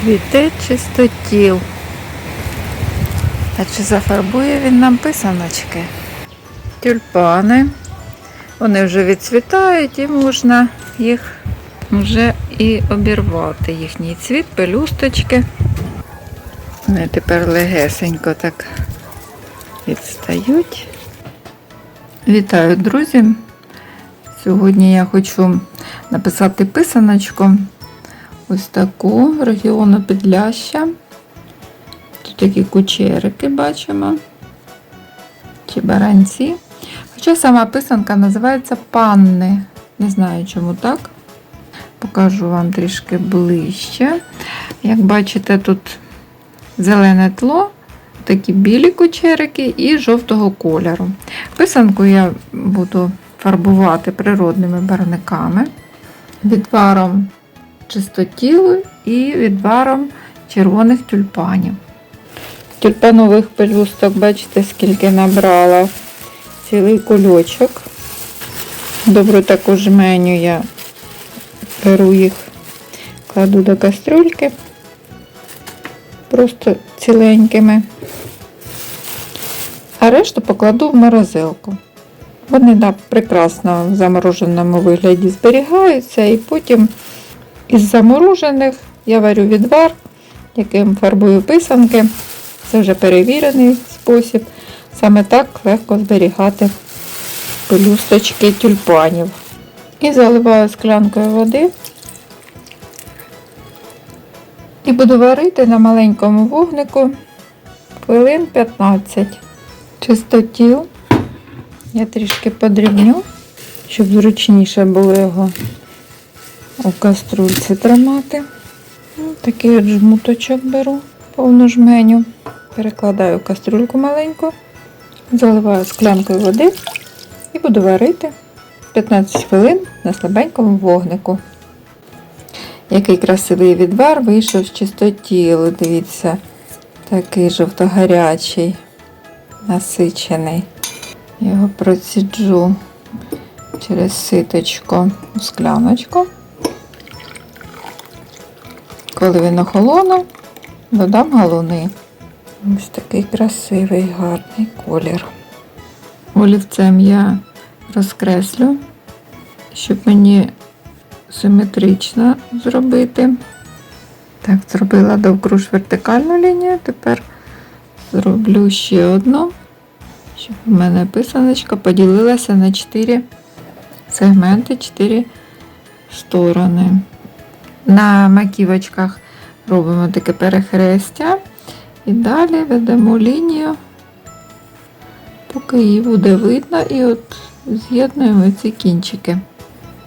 Цвіте чистотіл. А чи зафарбує він нам писаночки? Тюльпани. Вони вже відцвітають і можна їх вже і обірвати. Їхній цвіт, пелюсточки. Вони тепер легесенько так відстають. Вітаю, друзі! Сьогодні я хочу написати писаночку. Ось таку регіону Підляща. Тут такі кучерики бачимо. Чи баранці. Хоча сама писанка називається панни. Не знаю, чому так. Покажу вам трішки ближче. Як бачите, тут зелене тло, такі білі кучерики і жовтого кольору. Писанку я буду фарбувати природними барвниками, відваром чистотілу і відваром червоних тюльпанів. Тюльпанових пелюсток, бачите, скільки набрала цілий кульочок. Добру таку жменю я беру їх, кладу до кастрюльки, просто ціленькими, а решту покладу в морозилку. Вони да, прекрасно в замороженому вигляді зберігаються, і потім із заморожених я варю відвар, яким фарбую писанки. Це вже перевірений спосіб. Саме так легко зберігати пелюсточки тюльпанів. І заливаю склянкою води. І буду варити на маленькому вогнику хвилин 15. Чистотіл. Я трішки подрібню, щоб зручніше було його у каструльці тримати. Ну, Такий от жмуточок беру, повну жменю. Перекладаю в каструльку маленьку, заливаю склянкою води і буду варити 15 хвилин на слабенькому вогнику. Який красивий відвар вийшов з чистотілу. Дивіться, такий жовтогарячий, насичений. Його проціджу через ситочко у скляночку. Коли він охолонув, додам галуни. Ось такий красивий, гарний колір. Олівцем я розкреслю, щоб мені симетрично зробити. Так, зробила довкруж вертикальну лінію, тепер зроблю ще одну, щоб у мене писаночка поділилася на 4 сегменти, 4 сторони. На маківочках робимо таке перехрестя і далі ведемо лінію, поки її буде видно, і от з'єднуємо ці кінчики.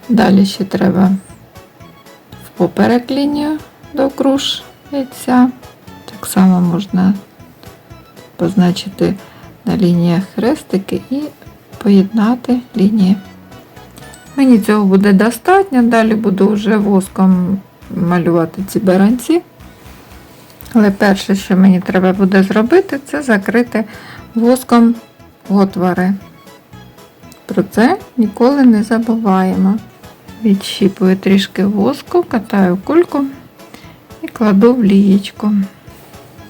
Далі ще треба в поперек лінію довкруж яйця. Так само можна позначити на лініях хрестики і поєднати лінії. Мені цього буде достатньо, далі буду вже воском малювати ці баранці. Але перше, що мені треба буде зробити, це закрити воском отвори. Про це ніколи не забуваємо. Відщіпую трішки воску, катаю кульку і кладу в лієчку.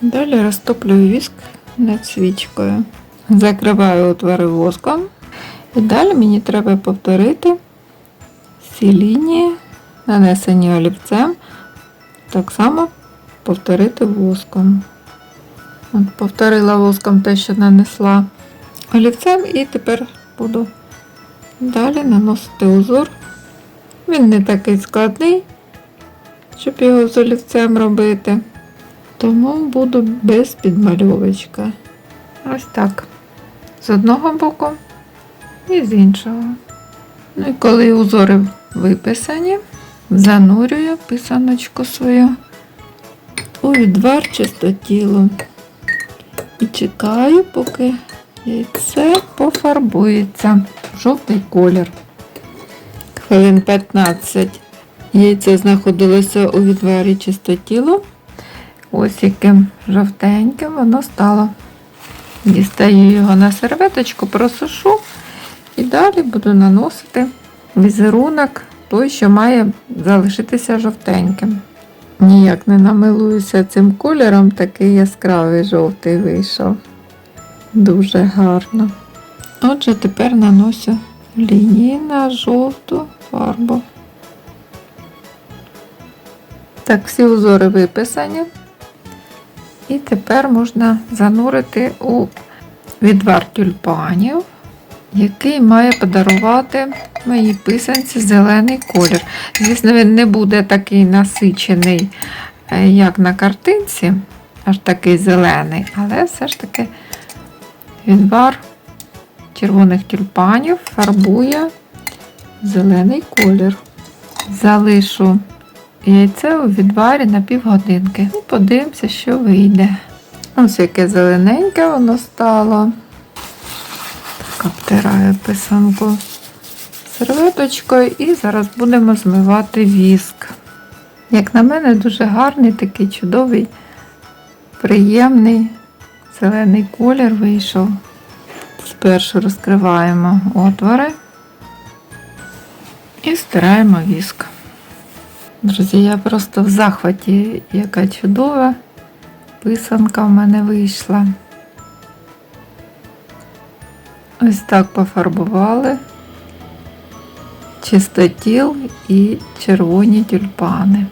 Далі розтоплюю віск над свічкою. Закриваю отвори воском. І далі мені треба повторити всі лінії, нанесені олівцем, так само повторити воском. От Повторила воском те, що нанесла олівцем, і тепер буду далі наносити узор. Він не такий складний, щоб його з олівцем робити. Тому буду без підмальовочка. Ось так. З одного боку і з іншого. Ну і коли узори виписані, занурюю писаночку свою у відвар чистотілу. І чекаю, поки яйце пофарбується в жовтий колір. Хвилин 15 яйце знаходилося у відварі чистотілу. Ось яким жовтеньким воно стало. Дістаю його на серветочку, просушу і далі буду наносити візерунок той, що має залишитися жовтеньким. Ніяк не намилуюся цим кольором, такий яскравий жовтий вийшов. Дуже гарно. Отже, тепер наношу лінії на жовту фарбу. Так, всі узори виписані. І тепер можна занурити у відвар тюльпанів, який має подарувати моїй писанці зелений колір. Звісно, він не буде такий насичений, е, як на картинці, аж такий зелений, але все ж таки відвар червоних тюльпанів фарбує зелений колір. Залишу яйце у відварі на півгодинки. І подивимося, що вийде. Ось яке зелененьке воно стало. Так, обтираю писанку серветочкою і зараз будемо змивати віск. Як на мене, дуже гарний, такий чудовий, приємний зелений колір вийшов. Спершу розкриваємо отвори і стираємо віск. Друзі, я просто в захваті, яка чудова писанка в мене вийшла. Ось так пофарбували чистотіл і червоні тюльпани.